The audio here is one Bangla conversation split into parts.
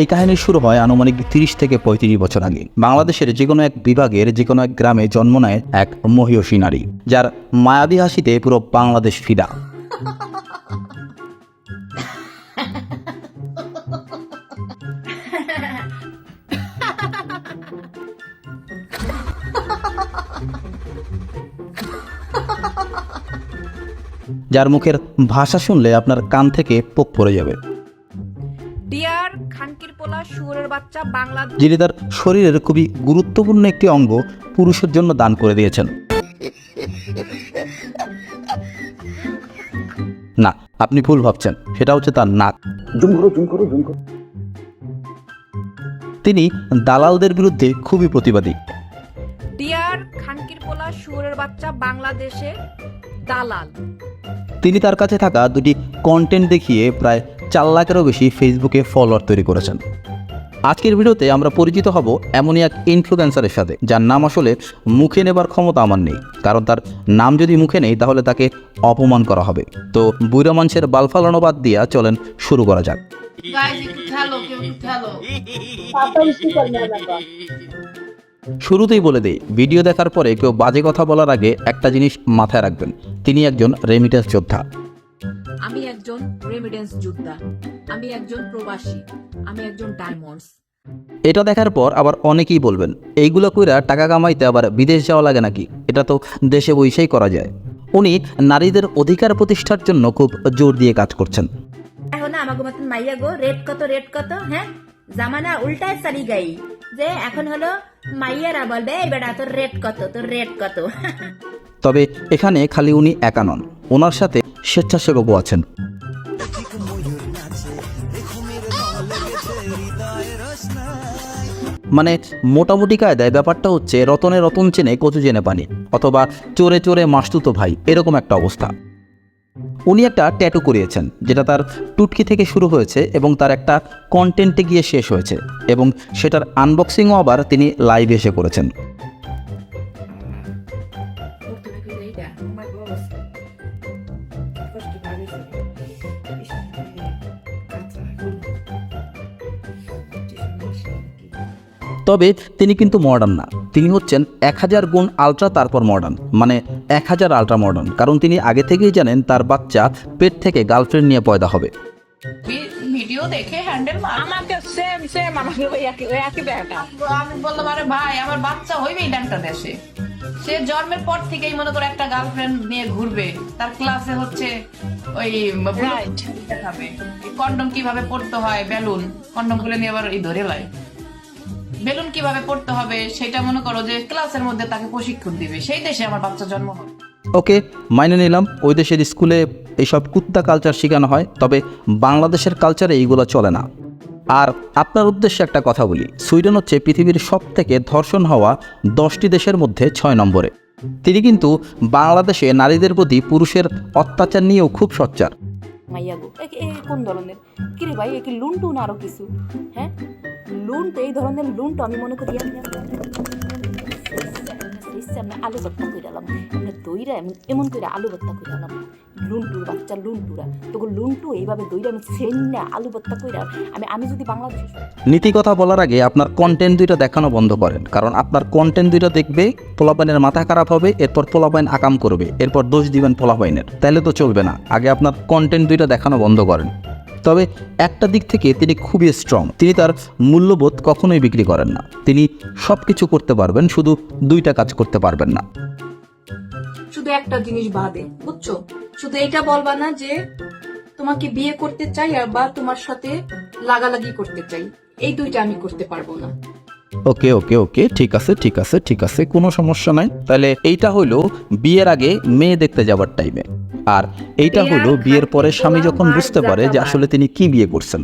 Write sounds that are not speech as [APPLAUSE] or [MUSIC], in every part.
এই কাহিনী শুরু হয় আনুমানিক তিরিশ থেকে পঁয়ত্রিশ বছর আগে বাংলাদেশের যে কোনো এক বিভাগের যে কোনো এক গ্রামে জন্ম নেয় এক মহিয়সী নারী, যার মায়াবী হাসিতে পুরো বাংলাদেশ ফিদা। যার মুখের ভাষা শুনলে আপনার কান থেকে পোক পড়ে যাবে। খানকির পোলা শুয়োরের বাচ্চা বাংলা যিনি তার শরীরের খুবই গুরুত্বপূর্ণ একটি অঙ্গ পুরুষের জন্য দান করে দিয়েছেন। না আপনি ভুল ভাবছেন। সেটা হচ্ছে তার নাক। তিনি দালালদের বিরুদ্ধে খুবই প্রতিবাদী। ডিয়ার খানকির পোলা শুয়োরের বাচ্চা বাংলাদেশে দালাল। তিনি তার কাছে থাকা দুটি কন্টেন্ট দেখিয়ে প্রায় চার লাখেরও বেশি ফেসবুকে ফলোয়ার তৈরি করেছেন। আজকের ভিডিওতে আমরা পরিচিত হব এমনই এক ইনফ্লুয়েন্সারের সাথে যার নাম আসলে মুখে নেবার ক্ষমতা আমার নেই। কারণ তার নাম যদি মুখে নেই তাহলে তাকে অপমান করা হবে। তো বুড়া মানুষের বাল ফালানো বাদ দিয়া চলেন শুরু করা যাক। শুরুতেই বলে দেই ভিডিও দেখার পরে কেউ বাজে কথা বলার আগে একটা জিনিস মাথায় রাখবেন। তিনি একজন রেমিটেন্স যোদ্ধা। আমি একজন রেমিডেন্স যোদ্ধা আমি একজন প্রবাসী আমি একজন ডায়মন্ডস। এটা দেখার পর আবার অনেকেই বলবেন এইগুলো কইরা টাকা কামাইতে আবার বিদেশ যাওয়া লাগে নাকি? এটা তো দেশে বসেই করা যায়। উনি নারীদের অধিকার প্রতিষ্ঠার জন্য খুব জোর দিয়ে কাজ করছেন। এখন আমাকে মতন মাইয়া গো রেট কত রেট কত হ্যাঁ? জামানা উল্টায় সারি গাই। যে এখন হলো মাইয়ারা বলবে এই বেটা তোর রেট কত তোর রেট কত? [LAUGHS] তবে এখানে খালি উনি একা নন ওনার সাথে স্বেচ্ছাসেবকও আছেন। মানে মোটামুটি কায়দায় ব্যাপারটা হচ্ছে রতনে রতন চেনে কচু চেনে পানি, অথবা চোরে চোরে মাসতুতো ভাই, এরকম একটা অবস্থা। উনি একটা ট্যাটু করিয়েছেন, যেটা তার টুটকি থেকে শুরু হয়েছে এবং তার একটা কন্টেন্টে গিয়ে শেষ হয়েছে, এবং সেটার আনবক্সিংও আবার তিনি লাইভ এসে করেছেন। তবে তিনি কিন্তু মডার্ন না। তিনি হচ্ছেন এক হাজার গুণ আলট্রা তারপর মডার্ন মানে এক হাজার আলট্রা মডার্ন কারণ তিনি আগে থেকেই জানেন তার বাচ্চা পেট থেকে গার্লফ্রেন্ড নিয়ে পয়দা হবে। ভিডিও দেখে হ্যান্ডেল আমাকে সেম সেম আমাকে ওই একই ওই একই ব্যাটা আমি বললাম আরে ভাই আমার বাচ্চা হইবেই ডাক্তার দেশে। সে জন্মের পর থেকেই মনে করে একটা গার্লফ্রেন্ড নিয়ে ঘুরবে। তার ক্লাসে হচ্ছে ওই. দেখাবে। কন্ডম কীভাবে পড়তে হয় বেলুন কন্ডমগুলো নিয়ে আবার এই ধরে লাই। বেলুন কীভাবে পড়তে হবে সেটা মনে করো যে ক্লাসের মধ্যে তাকে প্রশিক্ষণ দিবে। সেই দেশে আমার বাচ্চা জন্ম হবে ওকে মাইনে নিলাম। ওই দেশের স্কুলে এইসব কুত্তা কালচার শেখানো হয় তবে বাংলাদেশের কালচারে এইগুলো চলে না। আর আপনার উদ্দেশ্যে একটা কথা বলি সুইডেন হচ্ছে পৃথিবীর সব থেকে ধর্ষণ হওয়া দশটি দেশের মধ্যে ছয় নম্বরে। তিনি কিন্তু বাংলাদেশে নারীদের প্রতি পুরুষের অত্যাচার নিয়েও খুব সোচ্চার। মাইয়া গো কোন ধরনের? কিরে ভাই এ কি লুন্টু না আরও কিছু? হ্যাঁ? লুন্ট এই ধরনের লুন্ট আমি মনে করি আমি আলু ভর্তা কইরালাম এমনি দইরা এমন এমন করে আলু ভর্তা কইরালাম লুন্টুর বাচ্চা লুন্টুরা তোকে লুন্টু এইভাবে দইরা আমি সেন না আলু ভর্তা কইরা আমি আমি যদি বাংলাদেশে নীতি কথা বলার আগে আপনার কন্টেন্ট দুইটা দেখানো বন্ধ করেন। কারণ আপনার কন্টেন্ট দুইটা দেখবে, পোলাপাইনের মাথা খারাপ হবে, এরপর পোলাপাইন আকাম করবে। এরপর দোষ দিবেন পোলাপাইনের। তাহলে তো চলবে না। আগে আপনার কন্টেন্ট দুইটা দেখানো বন্ধ করেন। তবে একটা দিক থেকে তিনি খুবই স্ট্রং তিনি তার মূল্যবোধ কখনোই বিক্রি করেন না। তিনি সব কিছু করতে পারবেন শুধু দুইটা কাজ করতে পারবেন না। শুধু একটা জিনিস বাদে বুঝছ? শুধু এটা বলবা না যে তোমাকে বিয়ে করতে চাই আর বা তোমার সাথে লাগালাগি করতে চাই। এই দুইটা আমি করতে পারব না। ওকে ওকে ওকে ঠিক আছে ঠিক আছে ঠিক আছে কোনো সমস্যা নাই। তাহলে এইটা হলো বিয়ের আগে মেয়ে দেখতে যাবার টাইমে আর এইটা হলো বিয়ের পরে স্বামী যখন বুঝতে পারে যে আসলে তিনি কি বিয়ে করছেন।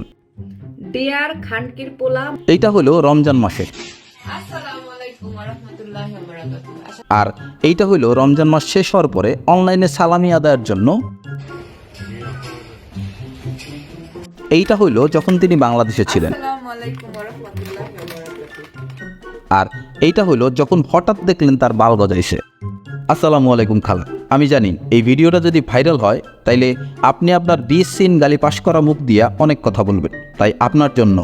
ডিয়ার খানকির পোলা এইটা হলো রমজান মাসে। আসসালামু আলাইকুম ওয়া রাহমাতুল্লাহি ওয়া বারাকাতুহু আর এইটা হলো রমজান মাস শেষ হওয়ার পরে অনলাইনে সালামি আদায়ের জন্য। এইটা হইল যখন তিনি বাংলাদেশে ছিলেন। আসসালামু আলাইকুম ওয়া রাহমাতুল্লাহি ওয়া বারাকাতুহু আর এইটা হইল যখন হঠাৎ দেখলেন তার বাল গজাইছে। আসসালামু আলাইকুম খালা। আমি জানি, এই ভিডিওটা যদি ভাইরাল হয়, তাইলে আপনি আপনার বিশ সিন গালি পাশ করা মুখ দিয়া অনেক কথা বলবেন। তাই আপনার জন্য।